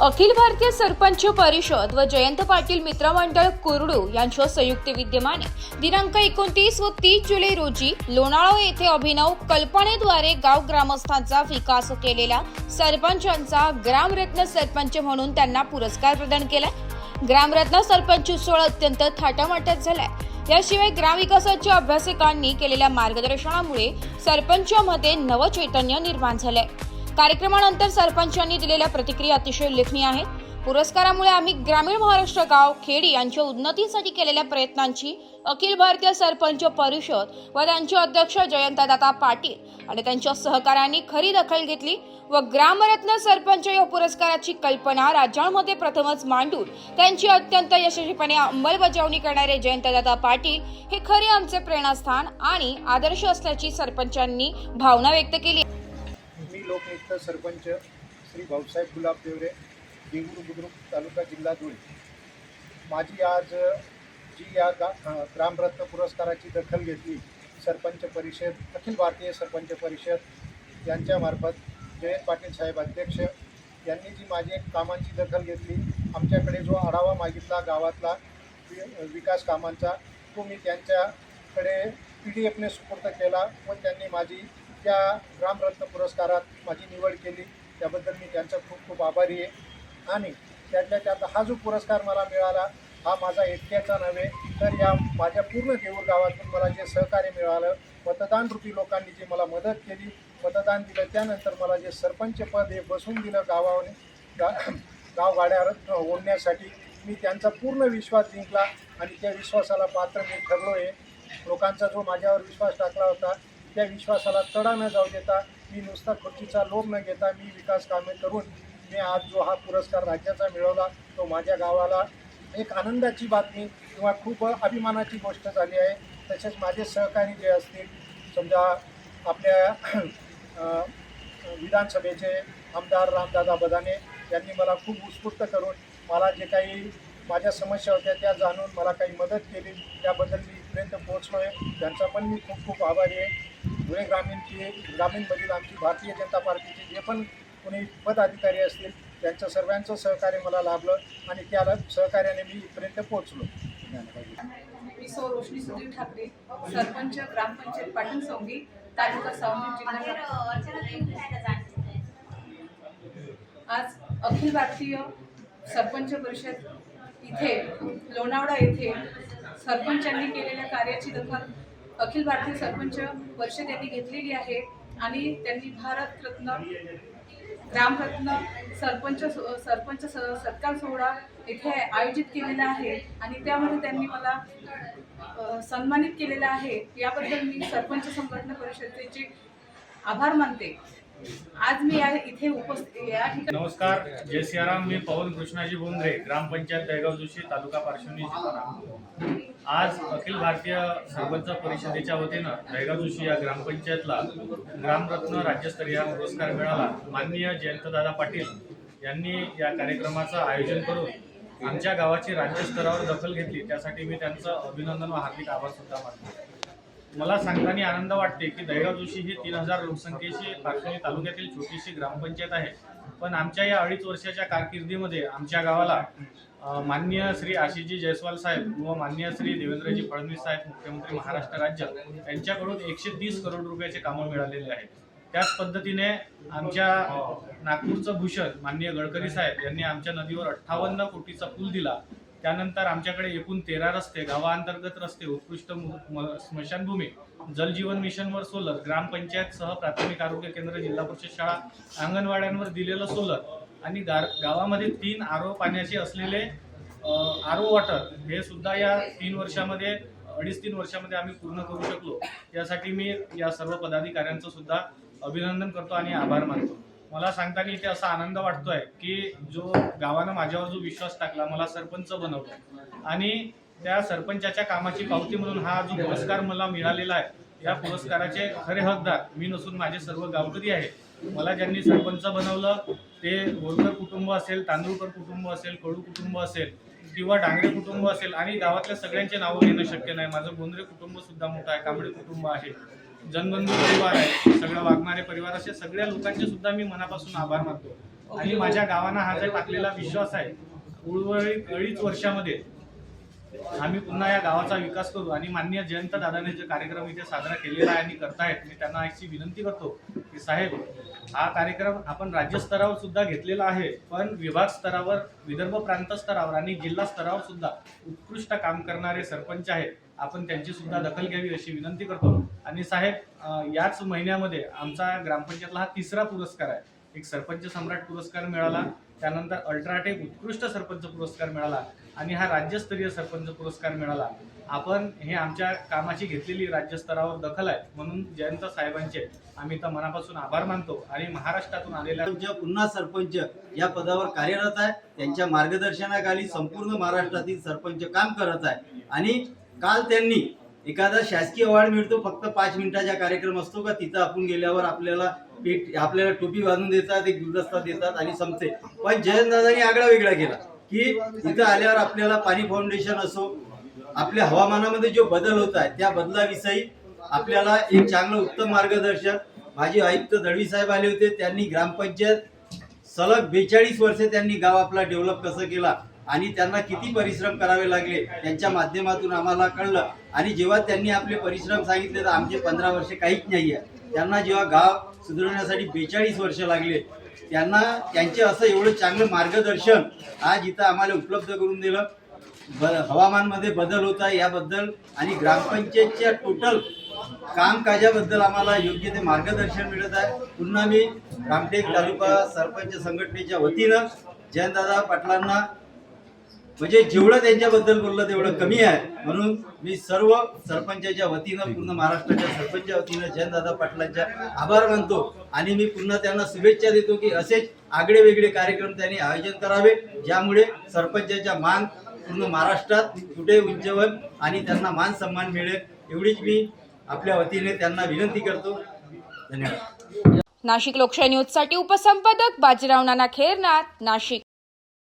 अखिल भारतीय सरपंच परिषद व जयंत पाटील मित्रमंडळ कुरडू यांच्या संयुक्त विद्यमाने दिनांक एकोणतीस व तीस जुलै रोजी लोणाळा येथे अभिनव कल्पनेद्वारे गाव ग्रामस्थांचा विकास केलेला सरपंचांचा ग्रामरत्न सरपंच म्हणून त्यांना पुरस्कार प्रदान केला ग्रामरत्न सरपंच सोहळा अत्यंत थाटामाटात झालाय. याशिवाय ग्रामविकासाच्या अभ्यासकांनी केलेल्या मार्गदर्शनामुळे सरपंचामध्ये नवचैतन्य निर्माण झालंय. कार्यक्रमानंतर सरपंचांनी दिलेल्या प्रतिक्रिया अतिशय उल्लेखनीय आहेत. पुरस्कारामुळे आम्ही ग्रामीण महाराष्ट्र गाव खेडी यांच्या उन्नतीसाठी केलेल्या प्रयत्नांची अखिल भारतीय सरपंच परिषद व त्यांचे अध्यक्ष जयंतदादा पाटील आणि त्यांच्या सहकाऱ्यांनी खरी दखल घेतली व ग्रामरत्न सरपंच या पुरस्काराची कल्पना राज्यांमध्ये प्रथमच मांडून त्यांची अत्यंत यशस्वीपणे अंमलबजावणी करणारे जयंतदादा पाटील हे खरे आमचे प्रेरणास्थान आणि आदर्श असल्याची सरपंचांनी भावना व्यक्त केली. लोकनिष्ठ सरपंच श्री भाऊसाहेब गुलाब देवरे देगूर बुद्रुक तालुका जिल्हा धुळे. माझी आज जी या गा ग्रामरत्न पुरस्काराची दखल घेतली सरपंच परिषद अखिल भारतीय सरपंच परिषद यांच्यामार्फत जयंत पाटील साहेब अध्यक्ष यांनी जी माझी एक कामांची दखल घेतली आमच्याकडे जो आढावा मागितला गावातला वि- विकास कामांचा तो मी त्यांच्याकडे पी डी एफने सुपूर्द केला व त्यांनी माझी त्या ग्रामरत्न पुरस्कारात माझी निवड केली. त्याबद्दल मी त्यांचा खूप खूप आभारी आहे. आणि त्यातल्या त्यात हा जो पुरस्कार मला मिळाला हा माझा एकट्याचा नव्हे तर या माझ्या पूर्ण देऊर गावातून मला जे सहकार्य मिळालं मतदान रूपी लोकांनी जी मला मदत केली मतदान दिलं त्यानंतर मला जे सरपंच पद हे बसून दिलं गावाने गा गाड्यावर ओढण्यासाठी मी त्यांचा पूर्ण विश्वास जिंकला. आणि त्या विश्वासाला पात्र मी ठरलो आहे लोकांचा जो माझ्यावर विश्वास टाकला होता त्या विश्वासाला तडा न जाऊ देता मी नुसता खुर्चीचा लोभ न घेता मी विकास कामे करून मी आज जो हा पुरस्कार राज्याचा मिळवला तो माझ्या गावाला एक आनंदाची बातमी किंवा खूप अभिमानाची गोष्ट झाली आहे. तसेच माझे सहकारी जे असतील समजा आपल्या विधानसभेचे आमदार रामदादा बदाने यांनी मला खूप उत्स्फूर्त करून मला जे काही माझ्या समस्या होत्या त्या जाणून मला काही मदत केली. त्याबद्दल मी इथपर्यंत पोहोचलो आहे त्यांचा पण मी खूप खूप आभारी आहे. धुळे ग्रामीणची ग्रामीणमधील आमची भारतीय जनता पार्टीचे जे पण कोणी पदाधिकारी असतील त्यांचं सर्वांचं सहकार्य मला लाभलं आणि त्याला सहकार्याने मी इथपर्यंत पोहोचलो. मी सौ रोशनी सुधीर ठाकरे सरपंच ग्रामपंचायत सोंगी तालुका आज अखिल भारतीय सरपंच परिषद इथे लोणावळा येथे सरपंचांनी केलेल्या कार्याची दखल अखिल भारतीय सरपंच परिषद यांनी घेतलेली आहे आणि त्यांनी भारतरत्न ग्रामरत्न सरपंच सरपंच स- सत्कार सोहळा इथे आयोजित केलेला आहे आणि त्यामध्ये त्यांनी मला सन्मानित केलेलं आहे. याबद्दल मी सरपंच संघटना परिषदेचे आभार मानते. आज मी या इथे उपस्थित या ठिकाणी नमस्कार जय सियाराम. मी पवन कृष्णाजी बोंद्रे ग्रामपंचायत दहेगाव जोशी तालुका पार्श्वनी आज अखिल भारतीय सरपंच परिषदेच्या वतीनं दहेगाव जोशी या ग्रामपंचायतला ग्रामरत्न राज्यस्तरीय पुरस्कार मिळाला. माननीय जयंतदादा पाटील यांनी या कार्यक्रमाचं आयोजन करून आमच्या गावाची राज्यस्तरावर दखल घेतली. त्यासाठी मी त्यांचं अभिनंदन व हार्दिक आभार सुद्धा मानतो. मला सांगताना आनंद वाटते की दैगाव जोशी ही तीन हजार लोकसंख्येची पार्श्वनी तालुक्यातील छोटीशी ग्रामपंचायत आहे. पण आमच्या या अडीच वर्षाच्या कारकिर्दीमध्ये आमच्या गावाला माननीय श्री आशिषजी जयस्वाल साहेब व माननीय श्री देवेंद्रजी फडणवीस साहेब मुख्यमंत्री महाराष्ट्र राज्य यांच्याकडून एकशे तीस करोड रुपयाचे कामं मिळालेले आहेत. त्याच पद्धतीने आमच्या नागपूरचं भूषण माननीय गडकरी साहेब यांनी आमच्या नदीवर अठ्ठावन्न कोटीचा पूल दिला. त्यानंतर आमच्याकडे एकूण तेरा रस्ते गावाअंतर्गत रस्ते उत्कृष्ट म- स्मशानभूमी जलजीवन मिशनवर सोलर ग्रामपंचायतसह प्राथमिक आरोग्य केंद्र जिल्हा परिषद शाळा अंगणवाड्यांवर दिलेलं सोलर आणि गार- गावामध्ये तीन आरो पाण्याचे असलेले आरो वॉटर हे सुद्धा या तीन वर्षामध्ये अडीच तीन वर्षामध्ये आम्ही पूर्ण करू शकलो. यासाठी मी या सर्व पदाधिकाऱ्यांचं सुद्धा अभिनंदन करतो आणि आभार मानतो. मला सांगता की इथे असा आनंद वाटतोय की जो गावानं माझ्यावर जो विश्वास टाकला मला सरपंच बनवलं. आणि त्या सरपंचाच्या कामाची पावती म्हणून हा जो पुरस्कार मला मिळालेला आहे या पुरस्काराचे खरे हकदार मी नसून माझे सर्व गावकरी आहे मला ज्यांनी सरपंच बनवलं ते बोरकर कुटुंब असेल तांदूळकर कुटुंब असेल कडू कुटुंब असेल किंवा डांगरे कुटुंब असेल आणि गावातल्या सगळ्यांचे नावं घेणं शक्य नाही. माझं गोंद्रे कुटुंब सुद्धा मोठं आहे कांबळे कुटुंब आहे जनबंधू परिवार आहे सगळं वाघमारे परिवार असे सगळ्या लोकांचे सुद्धा मी मनापासून आभार मानतो. आणि माझ्या गावांना हा जो टाकलेला विश्वास आहे उर्वरित अडीच वर्षामध्ये आम्ही पुन्हा या गावाचा विकास करू आणि माननीय जयंत दादाने जे कार्यक्रम इथे साजरा केलेला आहे आणि करतायत मी त्यांना अशी विनंती करतो की साहेब हा कार्यक्रम आपण राज्यस्तरावर सुद्धा घेतलेला आहे पण विभाग स्तरावर विदर्भ प्रांत स्तरावर आणि जिल्हा स्तरावर सुद्धा उत्कृष्ट काम करणारे सरपंच आहेत आपण त्यांची सुद्धा दखल घ्यावी अशी विनंती करतो. आणि साहेब याच महिन्यामध्ये आमचा ग्रामपंचायतला हा तिसरा पुरस्कार आहे. एक सरपंच सम्राट पुरस्कार मिळाला त्यानंतर अल्ट्राटेक उत्कृष्ट सरपंच पुरस्कार मिळाला आणि हा राज्यस्तरीय सरपंच पुरस्कार मिळाला. आपण हे आमच्या कामाची घेतलेली राज्यस्तरावर दखल आहे म्हणून जयंत साहेबांचे आम्ही तर मनापासून आभार मानतो आणि महाराष्ट्रातून आलेल्या पुन्हा सरपंच या पदावर कार्यरत आहे. त्यांच्या मार्गदर्शनाखाली संपूर्ण महाराष्ट्रातील सरपंच काम करत आहे. आणि काल त्यांनी एखादा शासकीय अवॉर्ड मिळतो फक्त पाच मिनिटाचा कार्यक्रम असतो का? तिथं आपण गेल्यावर आपल्याला पेट आपल्याला टोपी बांधून देतात एक गुलदस्ता देतात आणि संपते. पण जयंतदादांनी आगळा वेगळा केला. की तिथं आल्यावर आपल्याला पाणी फाउंडेशन असो आपल्या हवामानामध्ये जो बदल होत आहे त्या बदलाविषयी आपल्याला एक चांगलं उत्तम मार्गदर्शन. माझे आयुक्त दळवी साहेब आले होते त्यांनी ग्रामपंचायत सलग बेचाळीस वर्षे त्यांनी गाव आपला डेव्हलप कसं केला आणि त्यांना किती परिश्रम करावे लागले त्यांच्या माध्यमातून आम्हाला कळलं. आणि जेव्हा त्यांनी आपले परिश्रम सांगितले तर आमचे पंधरा वर्षे काहीच नाही आहे त्यांना जेव्हा गाव सुधारण्यासाठी बेचाळीस वर्ष लागले त्यांना त्यांचे असं एवढं चांगलं मार्गदर्शन आज इथं आम्हाला उपलब्ध करून दिलं. ब हवामानमध्ये बदल होत आहे याबद्दल आणि ग्रामपंचायतच्या टोटल कामकाजाबद्दल आम्हाला योग्य ते मार्गदर्शन मिळत आहे. पुन्हा मी रामटेक तालुका सरपंच संघटनेच्या वतीनं जयंतदादा पाटलांना म्हणजे जेवढं त्यांच्याबद्दल बोललं तेवढं कमी आहे. म्हणून मी सर्व सरपंचाच्या वतीनं पूर्ण महाराष्ट्राच्या सरपंचच्या वतीनं जयंतदादा पाटलांच्या आभार मानतो. आणि मी पुन्हा त्यांना शुभेच्छा देतो की असेच आगळे वेगळे कार्यक्रम त्यांनी आयोजन करावे ज्यामुळे सरपंचाच्या मान पूर्ण महाराष्ट्रात कुठे उज्ज्वल आणि त्यांना मान सन्मान मिळेल एवढीच मी आपल्या वतीने त्यांना विनंती करतो. धन्यवाद. नाशिक लोकशाही न्यूजसाठी उपसंपादक बाजीराव नाना खेरनाथ नाशिक.